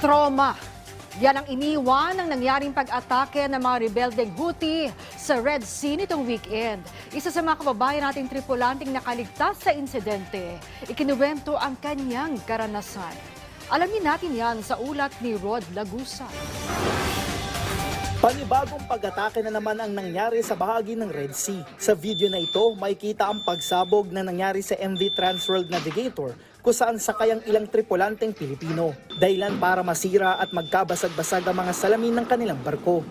Trauma. Yan ang iniwan ng nangyaring pag-atake ng mga rebeldeng Houthi sa Red Sea nitong weekend. Isa sa mga kababayan nating tripulanting nakaligtas sa insidente. Ikinuwento ang kanyang karanasan. Alamin natin yan sa ulat ni Rod Lagusa. Panibagong pag-atake na naman ang nangyari sa bahagi ng Red Sea. Sa video na ito, makikita ang pagsabog na nangyari sa MV Transworld Navigator kung saan sakay ang ilang tripulanteng Pilipino. Dahilan para masira at magkabasag-basag ang mga salamin ng kanilang barko.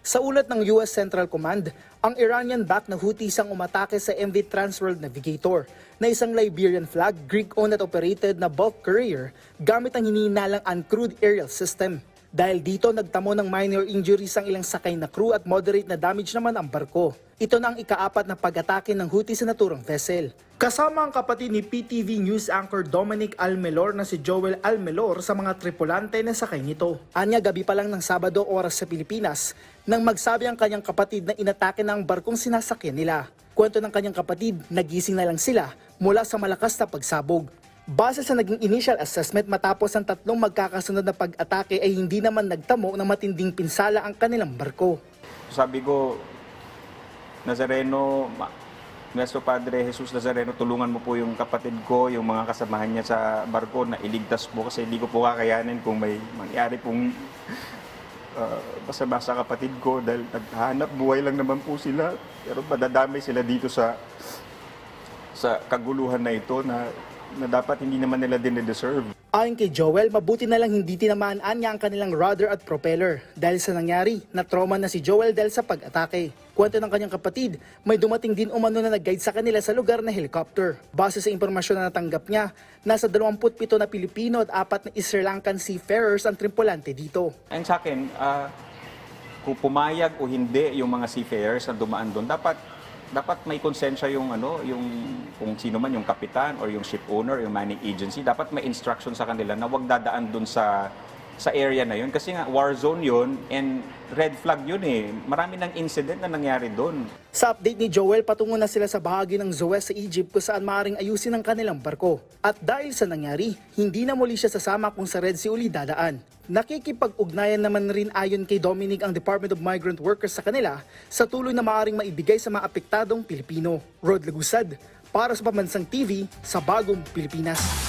Sa ulat ng US Central Command, ang Iranian-backed na Houthis ang umatake sa MV Transworld Navigator na isang Liberian flag, Greek-owned at operated na bulk courier gamit ang hinihinalang uncrewed aerial system. Dahil dito, nagtamo ng minor injuries ang ilang sakay na crew at moderate na damage naman ang barko. Ito na ang ikaapat na pag-atake ng Houthi sa naturang vessel. Kasama ang kapatid ni PTV News anchor Dominic Almelor na si Joel Almelor sa mga tripulante na sakay nito. Anya gabi pa lang ng Sabado oras sa Pilipinas nang magsabi ang kanyang kapatid na inatake na barkong sinasakyan nila. Kwento ng kanyang kapatid, nagising na lang sila mula sa malakas na pagsabog. Base sa naging initial assessment matapos ang tatlong magkakasunod na pag-atake ay hindi naman nagtamo ng matinding pinsala ang kanilang barko. Sabi ko, Nazareno, Nuestro Padre Jesus Nazareno, tulungan mo po yung kapatid ko, yung mga kasamahan niya sa barko na iligtas po kasi hindi ko po kakayanin kung may mangyari pong uh, masama sa kapatid ko dahil naghahanap buhay lang naman po sila. Pero madadamay sila dito sa sa kaguluhan na ito na, na dapat hindi naman nila din deserve Ayon kay Joel, mabuti na lang hindi tinamaan niya ang kanilang rudder at propeller. Dahil sa nangyari, na-trauma na si Joel dahil sa pag-atake. Kwento ng kanyang kapatid, may dumating din umano na nag-guide sa kanila sa lugar na helicopter. Base sa impormasyon na natanggap niya, nasa 27 na Pilipino at apat na Sri Lankan seafarers ang tripulante dito. Ang sa akin, ah, kung pumayag o hindi yung mga seafarers na dumaan doon, dapat dapat may konsensya yung ano, yung kung sino man yung kapitan or yung ship owner, yung manning agency, dapat may instruction sa kanila na wag dadaan doon sa sa area na yun kasi nga war zone yun and red flag yun eh. Marami ng incident na nangyari doon. Sa update ni Joel, patungo na sila sa bahagi ng Zoes sa Egypt kung saan maaaring ayusin ang kanilang barko. At dahil sa nangyari, hindi na muli siya sasama kung sa Red Sea uli dadaan. Nakikipag-ugnayan naman rin ayon kay Dominic ang Department of Migrant Workers sa kanila sa tulong na maaaring maibigay sa mga apektadong Pilipino. Rod Lagusad, para sa Pamansang TV sa Bagong Pilipinas.